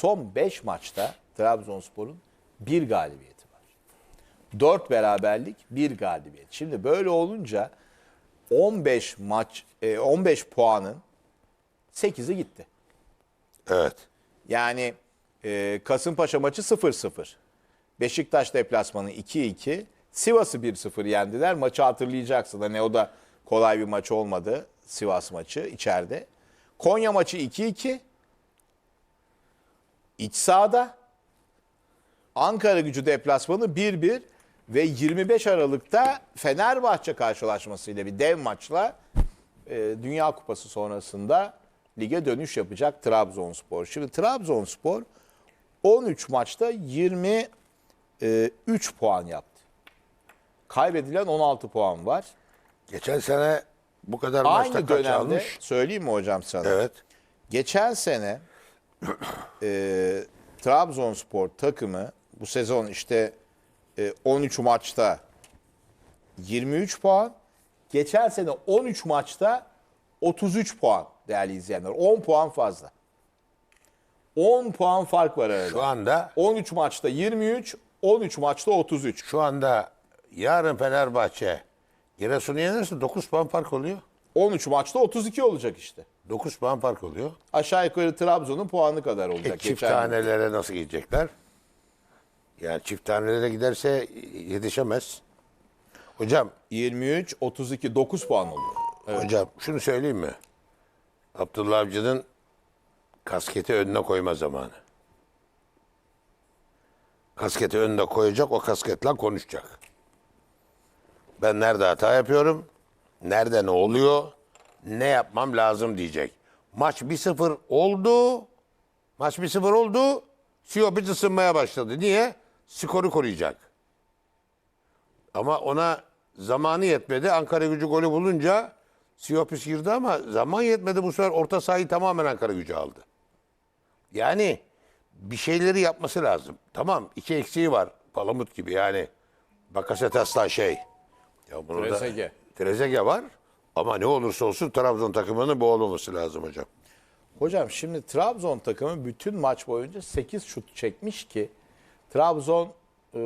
son 5 maçta Trabzonspor'un bir galibiyeti var. 4 beraberlik, bir galibiyet. Şimdi böyle olunca 15 maç, e, 15 puanın 8'i gitti. Evet. Yani e, Kasımpaşa maçı 0-0. Beşiktaş deplasmanı 2-2. Sivas'ı 1-0 yendiler. Maçı hatırlayacaksın. Hani o da kolay bir maç olmadı. Sivas maçı içeride. Konya maçı 2-2. İç sahada. Ankara gücü deplasmanı 1-1 ve 25 Aralık'ta Fenerbahçe karşılaşmasıyla bir dev maçla e, Dünya Kupası sonrasında lige dönüş yapacak Trabzonspor. Şimdi Trabzonspor 13 maçta 23 puan yaptı. Kaybedilen 16 puan var. Geçen sene bu kadar maçta Aynı kaç dönemde almış? söyleyeyim mi hocam sana? Evet. Geçen sene e, Trabzonspor takımı bu sezon işte e, 13 maçta 23 puan. Geçen sene 13 maçta 33 puan değerli izleyenler. 10 puan fazla. 10 puan fark var arada. Şu anda 13 maçta 23, 13 maçta 33. şu anda yarın Fenerbahçe Giresun'u yenirse 9 puan fark oluyor. 13 maçta 32 olacak işte. 9 puan fark oluyor. Aşağı yukarı Trabzon'un puanı kadar E, olacak. çift geçen tanelere nasıl gidecekler? Yani çift tanelere giderse yetişemez. Hocam, 23, 32, 9 puan oluyor. hocam şunu söyleyeyim mi? Abdullah Avcı'nın kasketi önüne koyma zamanı. Kasketi önüne koyacak, o kasketle konuşacak. Ben nerede hata yapıyorum? Nerede ne oluyor? Ne yapmam lazım diyecek. Maç 1-0 oldu. Maç 1-0 oldu. Siyopic ısınmaya başladı. Niye? Skoru koruyacak. Ama ona zamanı yetmedi. Ankara gücü golü bulunca Siyopis girdi ama zaman yetmedi. Bu sefer orta sahayı tamamen Ankara gücü aldı. Yani bir şeyleri yapması lazım. Tamam iki eksiği var. Palamut gibi yani. Bakasetas'la şey. Ya bunu Trezeguet. Da, Trezeguet var. Ama ne olursa olsun Trabzon takımının bu olmaması lazım hocam. Hocam şimdi Trabzon takımı bütün maç boyunca 8 şut çekmiş ki Trabzon e,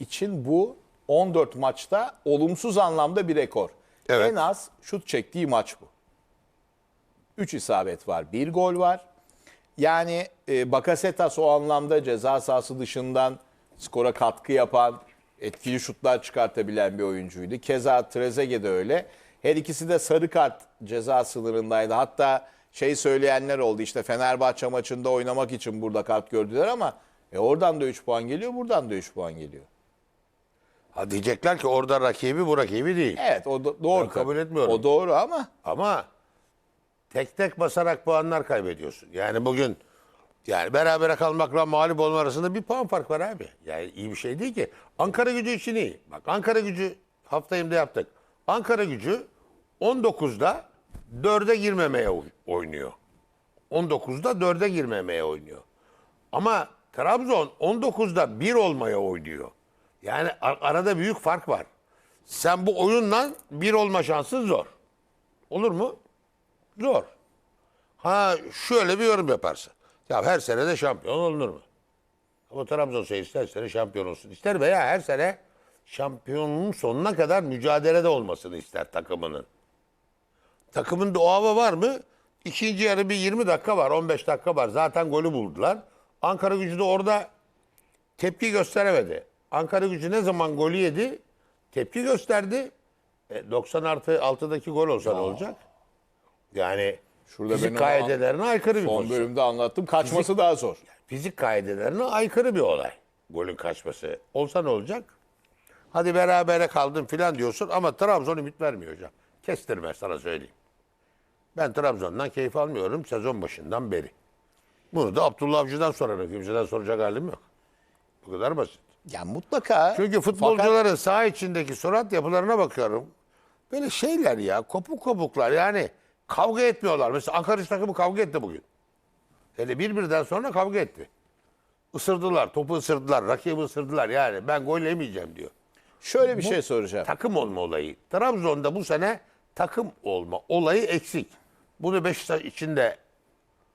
için bu 14 maçta olumsuz anlamda bir rekor. Evet. En az şut çektiği maç bu. 3 isabet var, 1 gol var. Yani e, Bakasetas o anlamda ceza sahası dışından skora katkı yapan, etkili şutlar çıkartabilen bir oyuncuydu. Keza Trezeguet de öyle. Her ikisi de sarı kart ceza sınırındaydı. Hatta şey söyleyenler oldu işte Fenerbahçe maçında oynamak için burada kart gördüler ama e oradan da 3 puan geliyor, buradan da 3 puan geliyor. Ha diyecekler ki orada rakibi bu rakibi değil. Evet o do- doğru. Ben kabul etmiyorum. O doğru ama Ama tek tek basarak puanlar kaybediyorsun. Yani bugün yani berabere kalmakla mağlup olma arasında bir puan fark var abi. Yani iyi bir şey değil ki. Ankara gücü için iyi. Bak Ankara gücü haftayımda yaptık. Ankara gücü 19'da 4'e girmemeye oy- oynuyor. 19'da 4'e girmemeye oynuyor. Ama Trabzon 19'da 1 olmaya oynuyor. Yani ar- arada büyük fark var. Sen bu oyunla 1 olma şansın zor. Olur mu? Zor. Ha şöyle bir yorum yaparsın. Ya her sene de şampiyon olunur mu? Ama Trabzon seyircisi her sene şampiyon olsun ister veya her sene şampiyonun sonuna kadar mücadelede olmasını ister takımının. Takımın da o hava var mı? İkinci yarı bir 20 dakika var, 15 dakika var. Zaten golü buldular. Ankara gücü de orada tepki gösteremedi. Ankara gücü ne zaman golü yedi? Tepki gösterdi. E, 90 artı 6'daki gol olsa ne olacak? Yani Şurada fizik benim kaidelerine aykırı bir son pozisyon. bölümde anlattım. Kaçması daha zor. Fizik kaidelerine aykırı bir olay. Golün kaçması. Olsa ne olacak? Hadi berabere kaldın filan diyorsun ama Trabzon ümit vermiyor hocam. Kestirme sana söyleyeyim. Ben Trabzon'dan keyif almıyorum sezon başından beri. Bunu da Abdullah Avcı'dan sorarım. Kimseden soracak halim yok. Bu kadar basit. Ya mutlaka. Çünkü futbolcuların saha içindeki surat yapılarına bakıyorum. Böyle şeyler ya, kopuk kopuklar yani kavga etmiyorlar. Mesela Ankara takımı kavga etti bugün. Hele bir birden sonra kavga etti. Isırdılar, topu ısırdılar, rakibi ısırdılar. Yani ben gol yemeyeceğim diyor. Şöyle bir şey soracağım. Takım olma olayı. Trabzon'da bu sene takım olma olayı eksik. Bunu Beşiktaş içinde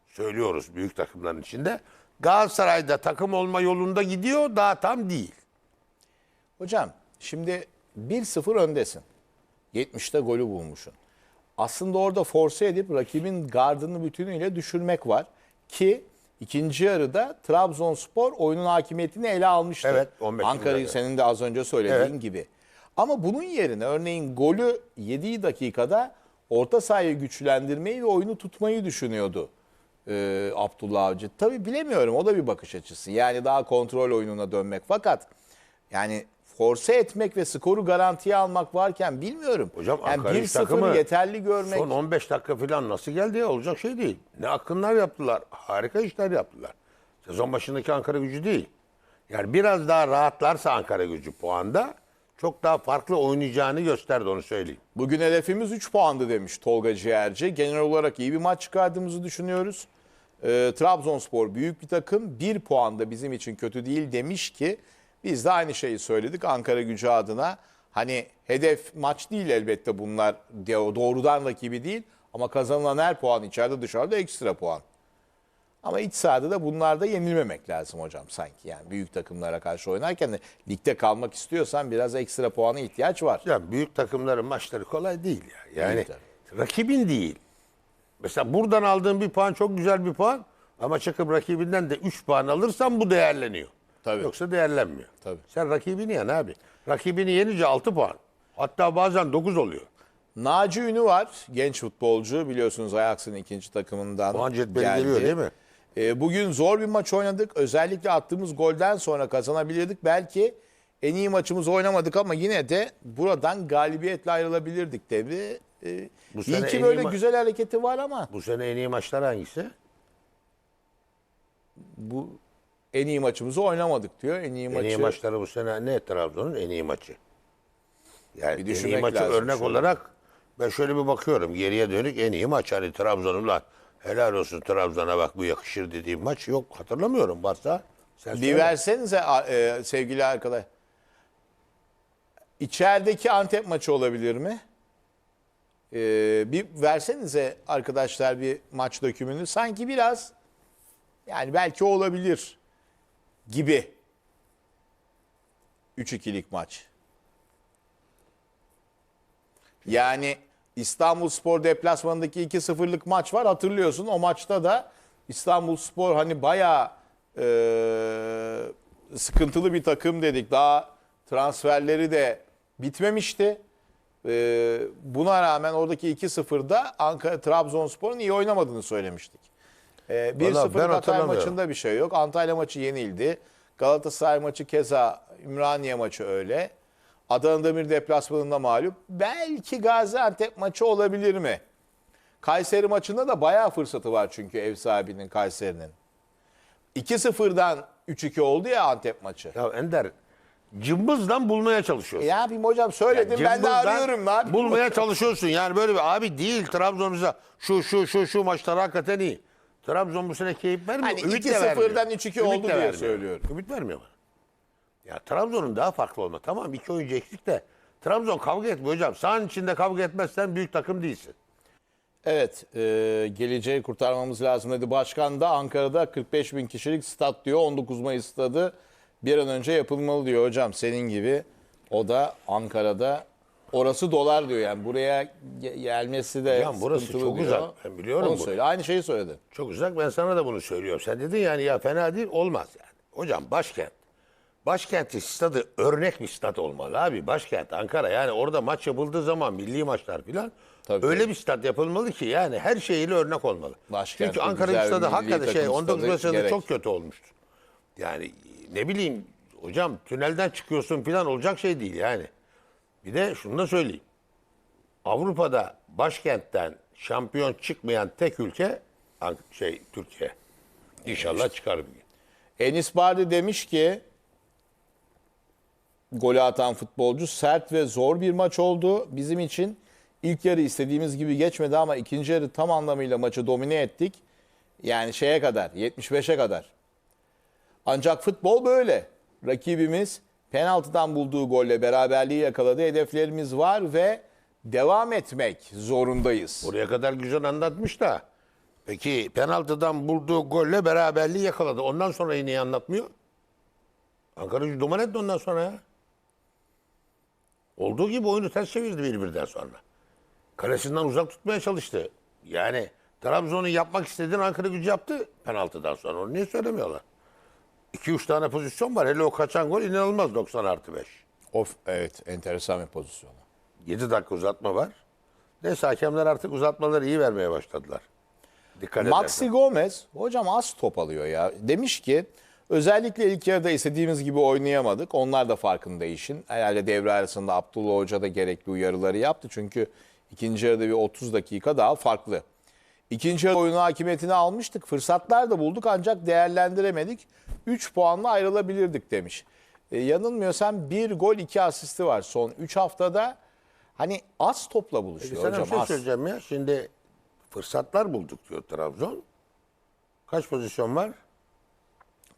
söylüyoruz büyük takımların içinde. Galatasaray'da takım olma yolunda gidiyor daha tam değil. Hocam şimdi 1-0 öndesin. 70'te golü bulmuşsun. Aslında orada force edip rakibin gardını bütünüyle düşürmek var. Ki ikinci yarıda Trabzonspor oyunun hakimiyetini ele almıştı. Evet, 15 Ankara'yı senin de az önce söylediğin Evet. gibi. Ama bunun yerine örneğin golü yediği dakikada orta sahayı güçlendirmeyi ve oyunu tutmayı düşünüyordu e, Abdullah Avcı. Tabii bilemiyorum o da bir bakış açısı. Yani daha kontrol oyununa dönmek. Fakat yani force etmek ve skoru garantiye almak varken bilmiyorum. Hocam yani Ankara güç 1-0 takımı yeterli görmek. Son 15 dakika falan nasıl geldi ya olacak şey değil. Ne akınlar yaptılar. Harika işler yaptılar. Sezon başındaki Ankara gücü değil. Yani biraz daha rahatlarsa Ankara gücü puanda çok daha farklı oynayacağını gösterdi onu söyleyeyim. Bugün hedefimiz 3 puandı demiş Tolga Ciğerci. Genel olarak iyi bir maç çıkardığımızı düşünüyoruz. Ee, Trabzonspor büyük bir takım. 1 puan da bizim için kötü değil demiş ki biz de aynı şeyi söyledik Ankara gücü adına. Hani hedef maç değil elbette bunlar doğrudan rakibi değil. Ama kazanılan her puan içeride dışarıda ekstra puan. Ama iç sahada da bunlarda yenilmemek lazım hocam sanki. Yani büyük takımlara karşı oynarken de ligde kalmak istiyorsan biraz ekstra puana ihtiyaç var. Ya büyük takımların maçları kolay değil ya. Yani Değil rakibin değil. Mesela buradan aldığın bir puan çok güzel bir puan ama çıkıp rakibinden de 3 puan alırsan bu değerleniyor. Tabii. Yoksa değerlenmiyor. Tabii. Sen rakibini yen abi. Rakibini yenince 6 puan. Hatta bazen 9 oluyor. Naci Ünü var. Genç futbolcu. Biliyorsunuz Ajax'ın ikinci takımından Puan cetveli geldi. geliyor değil mi? Ee, bugün zor bir maç oynadık. Özellikle attığımız golden sonra kazanabilirdik. Belki en iyi maçımızı oynamadık ama yine de buradan galibiyetle ayrılabilirdik dedi. Ee, Bu iyi sene ki en böyle iyi ma- güzel hareketi var ama Bu sene en iyi maçlar hangisi? bu en iyi maçımızı oynamadık diyor. En iyi En maçı iyi maçları bu sene ne Trabzon'un en iyi maçı? Yani Bir en iyi maçı örnek şöyle. olarak ben şöyle bir bakıyorum. Geriye dönük en iyi maç. Hani Trabzon'un lan helal olsun Trabzon'a bak bu yakışır dediğim maç yok. Hatırlamıyorum varsa. Sen Bir versenize e, sevgili arkadaş. İçerideki Antep maçı olabilir mi? Ee, bir versenize arkadaşlar bir maç dökümünü. Sanki biraz yani belki olabilir gibi. 3-2'lik maç. Yani İstanbul Spor deplasmanındaki 2-0'lık maç var hatırlıyorsun. O maçta da İstanbul Spor hani bayağı e, sıkıntılı bir takım dedik. Daha transferleri de bitmemişti. E, buna rağmen oradaki 2-0'da Ankara Trabzonspor'un iyi oynamadığını söylemiştik. E, Vallahi 1-0 ben Hatay maçında bir şey yok. Antalya maçı yenildi. Galatasaray maçı keza Ümraniye maçı öyle. Adana Demir deplasmanında mağlup. Belki Gaziantep maçı olabilir mi? Kayseri maçında da bayağı fırsatı var çünkü ev sahibinin Kayseri'nin. 2-0'dan 3-2 oldu ya Antep maçı. Ya Ender cımbızdan bulmaya çalışıyorsun. E ya bir hocam söyledim ben de arıyorum. Ne yapayım? Bulmaya çalışıyorsun. Yani böyle bir abi değil Trabzon'uza şu şu şu şu maçlar hakikaten iyi. Trabzon bu sene keyif vermiyor. Hani ümit de 2-0'dan vermiyor. 3-2 Ümit oldu diye vermiyor. söylüyorum. Ümit vermiyor bana. Ya Trabzon'un daha farklı olma. Tamam iki oyuncu eksik de Trabzon kavga etmiyor hocam. Sahanın içinde kavga etmezsen büyük takım değilsin. Evet, e, geleceği kurtarmamız lazım dedi. Başkan da Ankara'da 45 bin kişilik stat diyor. 19 Mayıs stadı bir an önce yapılmalı diyor hocam. Senin gibi o da Ankara'da orası dolar diyor yani. Buraya ge- gelmesi de Hocam burası çok diyor. uzak. Ben biliyorum Onu bunu. söyle. Aynı şeyi söyledi. Çok uzak ben sana da bunu söylüyorum. Sen dedin yani ya fena değil olmaz yani. Hocam başkent. Başkenti stadı örnek bir stat olmalı abi. Başkent Ankara yani orada maç yapıldığı zaman milli maçlar filan Tabii, öyle tabii. bir stat yapılmalı ki yani her şeyiyle örnek olmalı. Başkentte Çünkü Ankara güzel bir stadı hakikaten şey takım 19 stadı Mayıs'ta çok kötü olmuştu. Yani ne bileyim hocam tünelden çıkıyorsun filan olacak şey değil yani. Bir de şunu da söyleyeyim. Avrupa'da başkentten şampiyon çıkmayan tek ülke şey Türkiye. İnşallah çıkar bir gün. Enis Bardi demiş ki golü atan futbolcu sert ve zor bir maç oldu. Bizim için ilk yarı istediğimiz gibi geçmedi ama ikinci yarı tam anlamıyla maçı domine ettik. Yani şeye kadar 75'e kadar. Ancak futbol böyle. Rakibimiz penaltıdan bulduğu golle beraberliği yakaladı. Hedeflerimiz var ve devam etmek zorundayız. Oraya kadar güzel anlatmış da Peki penaltıdan bulduğu golle beraberliği yakaladı. Ondan sonra yine anlatmıyor. Ankara gücü duman etti ondan sonra ya. Olduğu gibi oyunu ters çevirdi bir birden sonra. Kalesinden uzak tutmaya çalıştı. Yani Trabzon'un yapmak istediğini Ankara gücü yaptı penaltıdan sonra. Onu niye söylemiyorlar? 2-3 tane pozisyon var. Hele o kaçan gol inanılmaz 90 artı 5. Of evet enteresan bir pozisyon. 7 dakika uzatma var. Neyse hakemler artık uzatmaları iyi vermeye başladılar. Dikkat Maxi edersen. Gomez hocam az top alıyor ya. Demiş ki özellikle ilk yarıda istediğimiz gibi oynayamadık. Onlar da farkında işin. Herhalde devre arasında Abdullah Hoca da gerekli uyarıları yaptı. Çünkü ikinci yarıda bir 30 dakika daha farklı. İkinci oyunu hakimiyetini almıştık. Fırsatlar da bulduk ancak değerlendiremedik. 3 puanla ayrılabilirdik demiş. E, yanılmıyorsam bir gol iki asisti var son 3 haftada. Hani az topla buluşuyor Sana bir hocam şey az. söyleyeceğim ya. Şimdi fırsatlar bulduk diyor Trabzon. Kaç pozisyon var?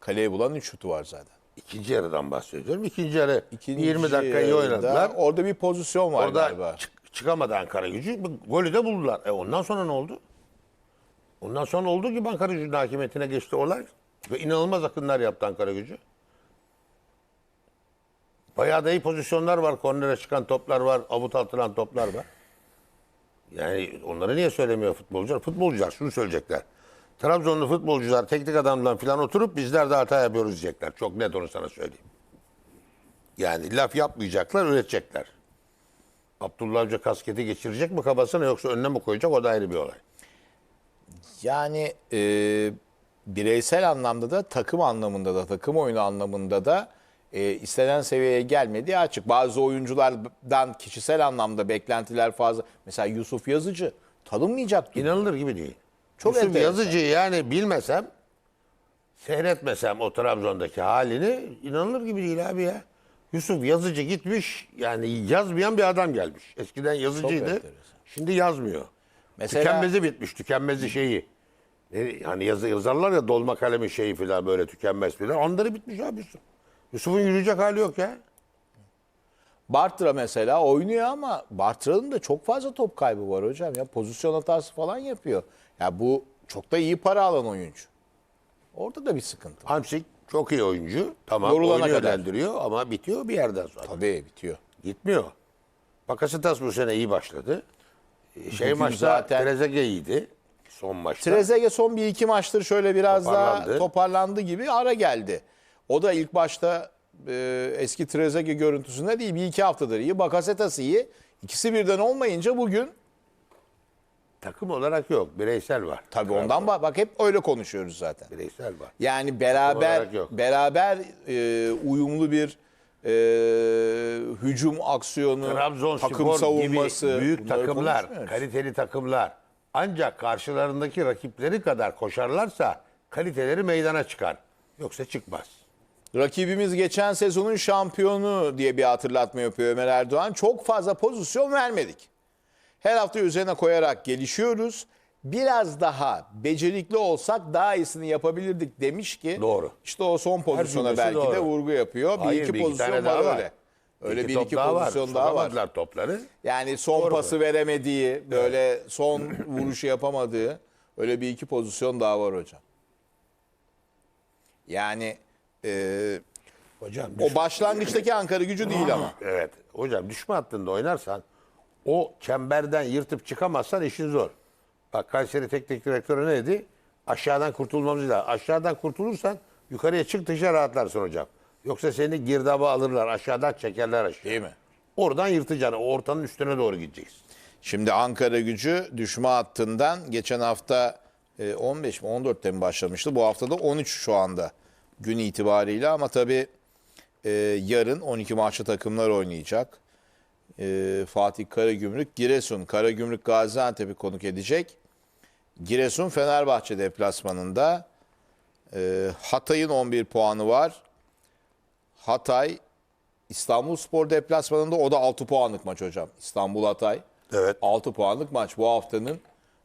Kaleye bulan 3 şutu var zaten. İkinci yarıdan bahsediyorum. İkinci yarı İkinci 20 dakika iyi yarıda oynadılar. Orada bir pozisyon var Orada galiba. çık- çıkamadı Ankara gücü. Golü de buldular. E ondan sonra ne oldu? Ondan sonra olduğu gibi Ankara gücünün hakimiyetine geçti olay. Ve inanılmaz akınlar yaptı Ankara gücü. Bayağı da iyi pozisyonlar var. Kornere çıkan toplar var. Avut atılan toplar var. Yani onları niye söylemiyor futbolcular? Futbolcular şunu söyleyecekler. Trabzonlu futbolcular teknik adamla falan oturup bizler de hata yapıyoruz diyecekler. Çok net onu sana söyleyeyim. Yani laf yapmayacaklar, üretecekler. Abdullah Hoca kasketi geçirecek mi kafasına yoksa önüne mi koyacak o da ayrı bir olay. Yani e, bireysel anlamda da takım anlamında da takım oyunu anlamında da e, istenen seviyeye gelmediği açık. Bazı oyunculardan kişisel anlamda beklentiler fazla. Mesela Yusuf Yazıcı tanınmayacak. gibi. İnanılır gibi değil. Çok Yusuf enteresan. Yazıcı'yı yani bilmesem, seyretmesem o Trabzon'daki halini inanılır gibi değil abi ya. Yusuf Yazıcı gitmiş yani yazmayan bir adam gelmiş. Eskiden yazıcıydı. enteresan. Şimdi yazmıyor. Mesela- Tükenmezi bitmiş. Tükenmezi şeyi. Ne- Hani yazı yazarlar ya dolma kalemi şeyi falan böyle tükenmez falan. Onları bitmiş abi Yusuf. Yusuf'un yürüyecek hali yok ya. Bartra mesela oynuyor ama Bartra'nın da çok fazla top kaybı var hocam. Ya pozisyon hatası falan yapıyor. Ya bu çok da iyi para alan oyuncu. Orada da bir sıkıntı. var. Hamsik çok iyi oyuncu. Tamam Yorulana oynuyor kadar. dendiriyor ama bitiyor bir yerden sonra. Tabii bitiyor. Gitmiyor. Bakasitas bu sene iyi başladı. Şey Bugün maçta zaten- iyiydi. Son maçta. Trezeguet son bir iki maçtır şöyle biraz daha Toparlandı. toparlandı gibi ara geldi. O da ilk başta e, eski Trezeguet görüntüsünde değil bir iki haftadır iyi. Bakasetas iyi. İkisi birden olmayınca bugün Takım olarak yok. Bireysel var. tabii ondan bak, bak hep öyle konuşuyoruz zaten. Bireysel var. Yani beraber beraber e, uyumlu bir e, hücum aksiyonu, Trabzonspor takım savunması. gibi büyük bunları takımlar, konuşmuyoruz. kaliteli takımlar ancak karşılarındaki rakipleri kadar koşarlarsa kaliteleri meydana çıkar. Yoksa çıkmaz. Rakibimiz geçen sezonun şampiyonu diye bir hatırlatma yapıyor Ömer Erdoğan. Çok fazla pozisyon vermedik. Her hafta üzerine koyarak gelişiyoruz. Biraz daha becerikli olsak daha iyisini yapabilirdik demiş ki. Doğru. İşte o son pozisyona cümlesi belki doğru. de vurgu yapıyor. Bir Hayır, iki bir iki pozisyon tane var daha öyle. Öyle bir top iki daha pozisyon daha var. Topları. Yani son Doğru. pası veremediği, böyle son vuruşu yapamadığı öyle bir iki pozisyon daha var hocam. Yani e, Hocam o başlangıçtaki Ankara gücü değil ama. Evet. Hocam düşme hattında oynarsan o çemberden yırtıp çıkamazsan işin zor. Bak Kayseri teknik direktörü ne dedi? Aşağıdan kurtulmamız lazım. Aşağıdan kurtulursan yukarıya çıktıkça rahatlarsın hocam. Yoksa seni girdaba alırlar. Aşağıdan çekerler aşağı. Değil mi? Oradan yırtacaksın. Ortanın üstüne doğru gideceksin. Şimdi Ankara gücü düşme hattından geçen hafta e, 15 mi 14'te mi başlamıştı? Bu hafta da 13 şu anda gün itibariyle ama tabii e, yarın 12 maçlı takımlar oynayacak. E, Fatih Karagümrük, Giresun, Karagümrük Gaziantep'i konuk edecek. Giresun Fenerbahçe deplasmanında. E, Hatay'ın 11 puanı var. Hatay İstanbul Spor deplasmanında o da 6 puanlık maç hocam. İstanbul Hatay. Evet. 6 puanlık maç bu haftanın.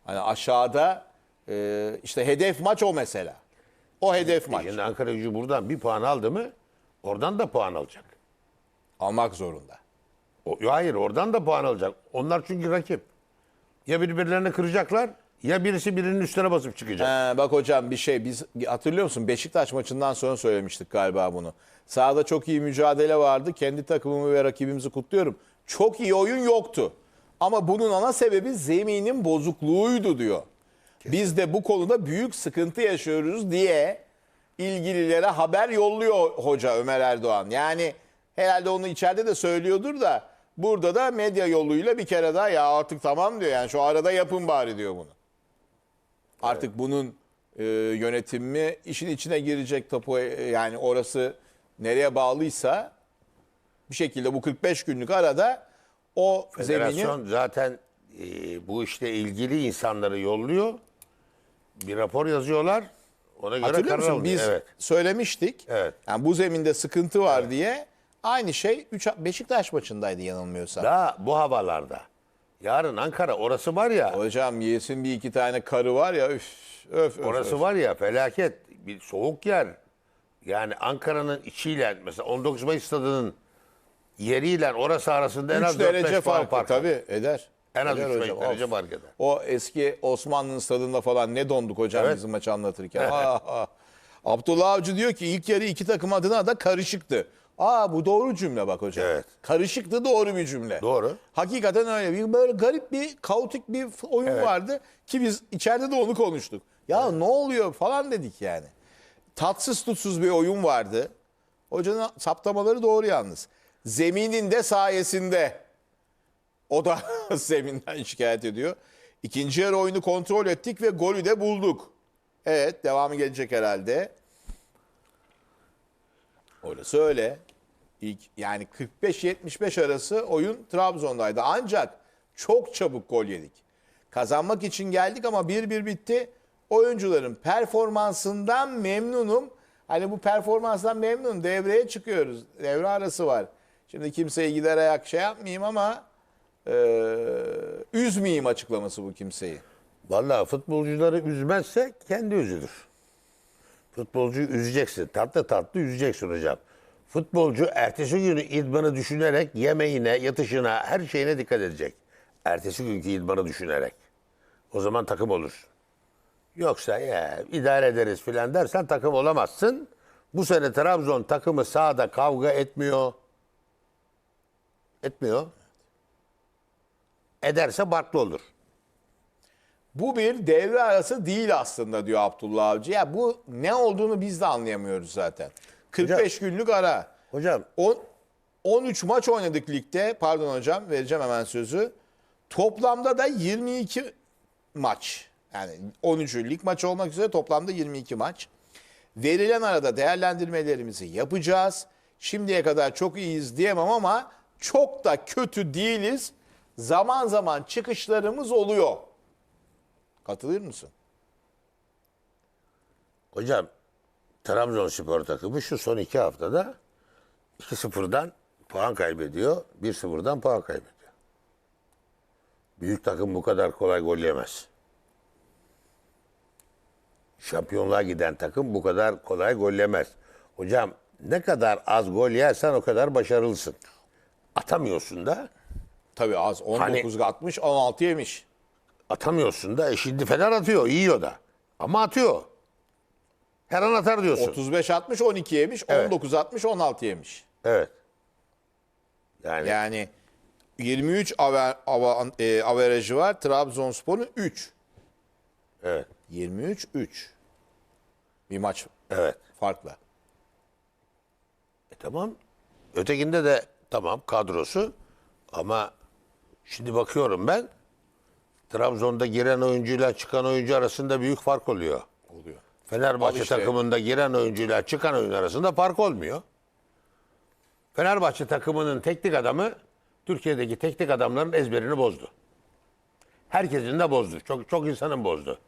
Hani aşağıda e, işte hedef maç o mesela. O hedef maç. Şimdi Ankara gücü buradan bir puan aldı mı oradan da puan alacak. Almak zorunda. O, hayır oradan da puan alacak. Onlar çünkü rakip. Ya birbirlerini kıracaklar Ya birisi birinin üstüne basıp çıkacak. He, bak hocam bir şey biz hatırlıyor musun Beşiktaş maçından sonra söylemiştik galiba bunu. Sahada çok iyi mücadele vardı. Kendi takımımı ve rakibimizi kutluyorum. Çok iyi oyun yoktu. Ama bunun ana sebebi zeminin bozukluğuydu diyor. Biz de bu konuda büyük sıkıntı yaşıyoruz diye ilgililere haber yolluyor hoca Ömer Erdoğan. Yani herhalde onu içeride de söylüyordur da burada da medya yoluyla bir kere daha ya artık tamam diyor. Yani şu arada yapın bari diyor bunu. Artık bunun e, yönetimi işin içine girecek topu e, yani orası nereye bağlıysa bir şekilde bu 45 günlük arada o Federasyon zemini zaten e, bu işte ilgili insanları yolluyor. Bir rapor yazıyorlar. Ona göre hatırlıyor karar musun? alınıyor. Biz Evet. söylemiştik. Evet. Yani bu zeminde sıkıntı var diye aynı şey 3 Beşiktaş maçındaydı yanılmıyorsam. Daha bu havalarda. Yarın Ankara orası var ya. Hocam yesin bir iki tane karı var ya üf öf öf. Orası öf. var ya felaket. Bir soğuk yer. Yani Ankara'nın içiyle mesela 19 Mayıs stadının yeriyle orası arasında en 3 az 4-5 derece farkı fark var. tabii eder. En az Eder 3 hocam, derece fark eder. O eski Osmanlı'nın stadında falan ne donduk hocam Evet. bizim maçı anlatırken. Ah, ah. Abdullah Avcı diyor ki ilk yarı iki takım adına da karışıktı. Aa bu doğru cümle bak hocam. Evet. Karışıktı doğru bir cümle. Doğru. Hakikaten öyle. Bir böyle garip bir kaotik bir oyun Evet. vardı ki biz içeride de onu konuştuk. Ya ne oluyor falan dedik yani. Tatsız tutsuz bir oyun vardı. Hocanın saptamaları doğru yalnız. Zeminin de sayesinde o da zeminden şikayet ediyor. İkinci yarı oyunu kontrol ettik ve golü de bulduk. Evet devamı gelecek herhalde. Orası öyle. İlk, yani 45-75 arası oyun Trabzon'daydı. Ancak çok çabuk gol yedik. Kazanmak için geldik ama 1-1 bitti. Oyuncuların performansından memnunum. Hani bu performansdan memnun. Devreye çıkıyoruz. Devre arası var. Şimdi kimseye gider ayak şey yapmayayım ama e, üzmeyeyim açıklaması bu kimseyi. Vallahi futbolcuları üzmezse kendi üzülür. Futbolcuyu üzeceksin. Tatlı tatlı üzeceksin hocam. Futbolcu ertesi günü idmanı düşünerek yemeğine, yatışına, her şeyine dikkat edecek. Ertesi günkü idmanı düşünerek. O zaman takım olur. Yoksa ya idare ederiz filan dersen takım olamazsın. Bu sene Trabzon takımı sahada kavga etmiyor. Etmiyor. Ederse farklı olur. Bu bir devre arası değil aslında diyor Abdullah Avcı. Ya bu ne olduğunu biz de anlayamıyoruz zaten. 45 günlük ara. Hocam On- 13 maç oynadık ligde. Pardon hocam vereceğim hemen sözü. Toplamda da 22 maç. Yani 13 lig maç olmak üzere toplamda 22 maç. Verilen arada değerlendirmelerimizi yapacağız. Şimdiye kadar çok iyiyiz diyemem ama çok da kötü değiliz. Zaman zaman çıkışlarımız oluyor. Katılır mısın? Hocam Trabzonspor takımı şu son iki haftada 2-0'dan puan kaybediyor. 1-0'dan puan kaybediyor. Büyük takım bu kadar kolay gol yemez. Şampiyonluğa giden takım bu kadar kolay gol yemez. Hocam ne kadar az gol yersen o kadar başarılısın. Atamıyorsun da Tabii az. 19 atmış, 16 yemiş. Atamıyorsun da. E şimdi Fener atıyor, yiyor da. Ama atıyor. Her an atar diyorsun. 35 atmış, 12 yemiş. Evet. 19 atmış, 16 yemiş. Evet. Yani, Yani 23 aver, ava, e, averajı var. Trabzonspor'un 3. evet. 23 3. Bir maç Evet. farkla. E tamam. Ötekinde de tamam kadrosu ama şimdi bakıyorum ben Trabzon'da giren oyuncuyla çıkan oyuncu arasında büyük fark oluyor. Oluyor. Fenerbahçe işte. takımında giren oyuncuyla çıkan oyuncu arasında fark olmuyor. Fenerbahçe takımının teknik adamı Türkiye'deki teknik adamların ezberini bozdu. Herkesin de bozdu. Çok çok insanın bozdu.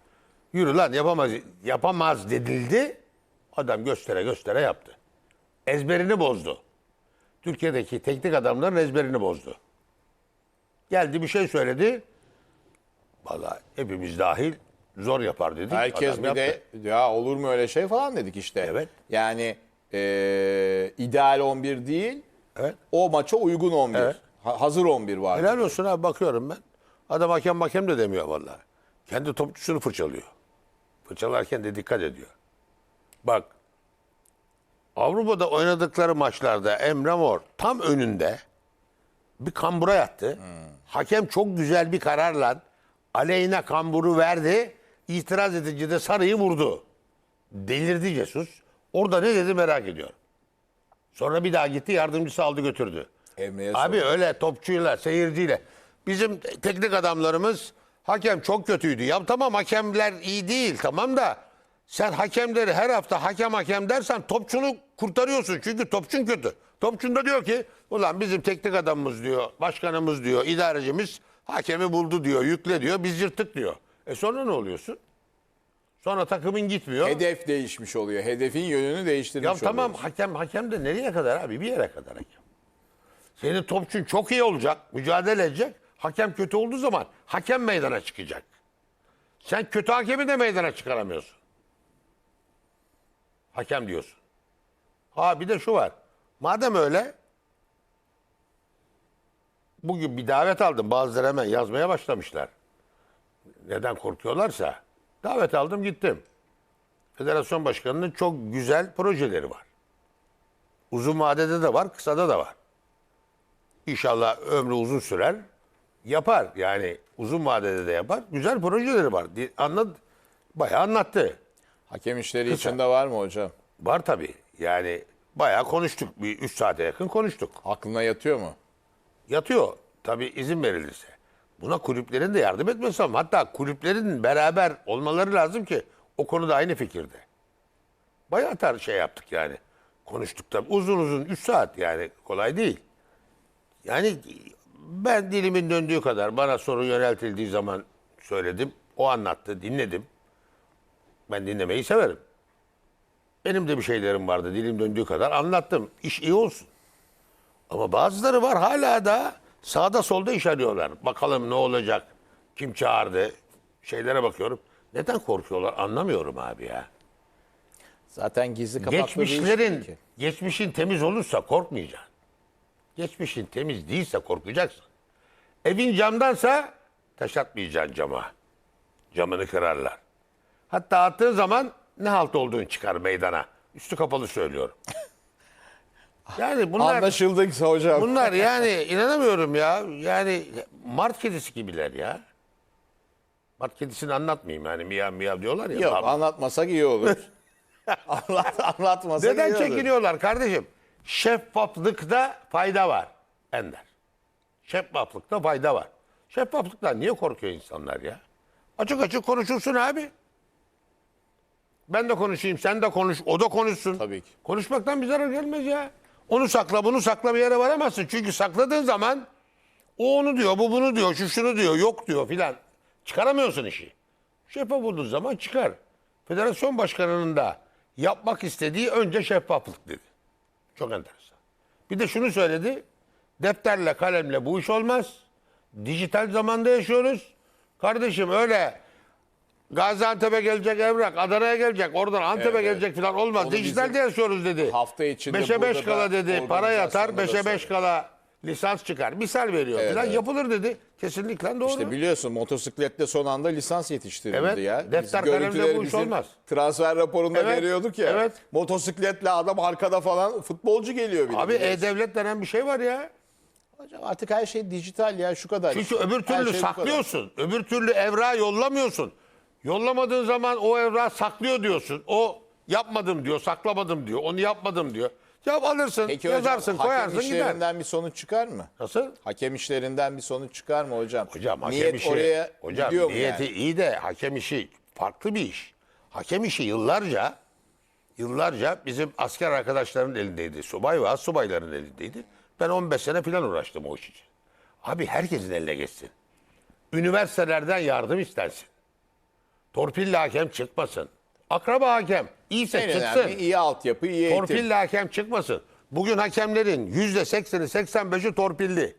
Yürü lan yapamaz yapamaz dedildi. Adam göstere göstere yaptı. Ezberini bozdu. Türkiye'deki teknik adamların ezberini bozdu. Geldi bir şey söyledi. Vallahi hepimiz dahil zor yapar dedik. Herkes Adam bir yaptı. de ya olur mu öyle şey falan dedik işte. Evet. Yani e, ideal 11 değil. Evet. O maça uygun 11. Evet. Ha- hazır 11 var. Helal olsun abi bakıyorum ben. Adam hakem hakem de demiyor vallahi. kendi topçusunu fırçalıyor. Fırçalarken de dikkat ediyor. Bak Avrupa'da oynadıkları maçlarda Emre Mor tam önünde bir kambura yattı. Hakem çok güzel bir kararla aleyhine kamburu verdi. İtiraz edici de sarıyı vurdu. Delirdi Jesus. Orada ne dedi merak ediyorum. Sonra bir daha gitti yardımcısı aldı götürdü. Emre'ye Abi sor. öyle topçuyla, seyirciyle. Bizim teknik adamlarımız hakem çok kötüydü. Ya tamam hakemler iyi değil tamam da sen hakemleri her hafta hakem hakem dersen topçunu kurtarıyorsun. Çünkü topçun kötü. Topçun da diyor ki ulan bizim teknik adamımız diyor, başkanımız diyor, idarecimiz hakemi buldu diyor, yükle diyor, biz yırttık diyor. E sonra ne oluyorsun? Sonra takımın gitmiyor. Hedef değişmiş oluyor. Hedefin yönünü değiştirmiş Ya tamam oluyorsun. hakem hakem de nereye kadar abi? Bir yere kadar hakem. Senin topçun çok iyi olacak, mücadele edecek. Hakem kötü olduğu zaman hakem meydana çıkacak. Sen kötü hakemi de meydana çıkaramıyorsun. Hakem diyorsun. Ha bir de şu var. Madem öyle bugün bir davet aldım. Bazıları hemen yazmaya başlamışlar. Neden korkuyorlarsa. Davet aldım gittim. Federasyon başkanının çok güzel projeleri var. Uzun vadede de var, kısada da var. İnşallah ömrü uzun sürer. Yapar yani uzun vadede de yapar. Güzel projeleri var. Anlat, bayağı anlattı. Hakem işleri Kısa. içinde var mı hocam? Var tabii. Yani bayağı konuştuk. Bir 3 saate yakın konuştuk. Aklına yatıyor mu? Yatıyor. Tabii izin verilirse. Buna kulüplerin de yardım etmesi lazım. Hatta kulüplerin beraber olmaları lazım ki o konuda aynı fikirde. Bayağı tar şey yaptık yani. Konuştuk tabii. Uzun uzun 3 saat yani kolay değil. Yani ben dilimin döndüğü kadar bana soru yöneltildiği zaman söyledim. O anlattı, dinledim. Ben dinlemeyi severim. Benim de bir şeylerim vardı dilim döndüğü kadar anlattım. İş iyi olsun. Ama bazıları var hala da sağda solda iş arıyorlar. Bakalım ne olacak? Kim çağırdı? Şeylere bakıyorum. Neden korkuyorlar anlamıyorum abi ya. Zaten gizli kapaklı bir iş değil Geçmişlerin, ki. geçmişin temiz olursa korkmayacaksın. Geçmişin temiz değilse korkacaksın. Evin camdansa taş atmayacaksın cama. Camını kırarlar. Hatta attığın zaman ne halt olduğun çıkar meydana. Üstü kapalı söylüyorum. Yani bunlar... Anlaşıldıksa hocam. Bunlar yani inanamıyorum ya. Yani mart kedisi gibiler ya. Mart kedisini anlatmayayım yani miyav miyav diyorlar ya. Yok Pardon. anlatmasak iyi olur. Anlat, anlatmasak Neden iyi olur. çekiniyorlar kardeşim? Şeffaflıkta fayda var Ender. Şeffaflıkta fayda var. Şeffaflıktan niye korkuyor insanlar ya? Açık açık konuşulsun abi. Ben de konuşayım, sen de konuş, o da konuşsun. Tabii ki. Konuşmaktan bir zarar gelmez ya. Onu sakla, bunu sakla bir yere varamazsın. Çünkü sakladığın zaman o onu diyor, bu bunu diyor, şu şunu diyor, yok diyor filan. Çıkaramıyorsun işi. Şeffaf olduğu zaman çıkar. Federasyon başkanının da yapmak istediği önce şeffaflık dedi. Çok enteresan. Bir de şunu söyledi. Defterle kalemle bu iş olmaz. Dijital zamanda yaşıyoruz. Kardeşim öyle Gaziantep'e gelecek evrak, Adana'ya gelecek, oradan Antep'e Evet, gelecek falan olmaz. Onu Dijitalde yaşıyoruz dedi. hafta içinde 5'e 5 burada kala dedi. Para yatar, organizasyonda 5'e 5 söyledi. kala lisans çıkar. Misal veriyor Evet, falan evet. yapılır dedi. Kesinlikle doğru. İşte biliyorsun motosiklette son anda lisans yetiştirildi Evet, ya. defter kalemle bu iş olmaz. Transfer raporunda Evet, veriyorduk ya. evet. Motosikletle adam arkada falan futbolcu geliyor bir de Abi e-devlet denen bir şey var ya. Hocam artık her şey dijital ya şu kadar. Çünkü işte. öbür Her türlü şey saklıyorsun. Öbür türlü evrağı yollamıyorsun. Yollamadığın zaman o evrağı saklıyor diyorsun. O yapmadım diyor, saklamadım diyor, onu yapmadım diyor. Ya alırsın, Peki hocam yazarsın, hakem koyarsın gider. işlerinden bir sonuç çıkar mı? Nasıl? Hakem işlerinden bir sonuç çıkar mı hocam? Hocam hakem Niyet işi, oraya hocam gidiyor mu niyeti yani? iyi de hakem işi farklı bir iş. Hakem işi yıllarca yıllarca bizim asker arkadaşların elindeydi. Subay ve subayların elindeydi. Ben 15 sene falan uğraştım o iş için. Abi herkesin eline geçsin. Üniversitelerden yardım istensin. Torpilli hakem çıkmasın. Akraba hakem iyiyse En çıksın. önemli iyi altyapı, iyi eğitim. Torpilli hakem çıkmasın. Bugün hakemlerin yüzde sekseni, seksen beşi torpilli.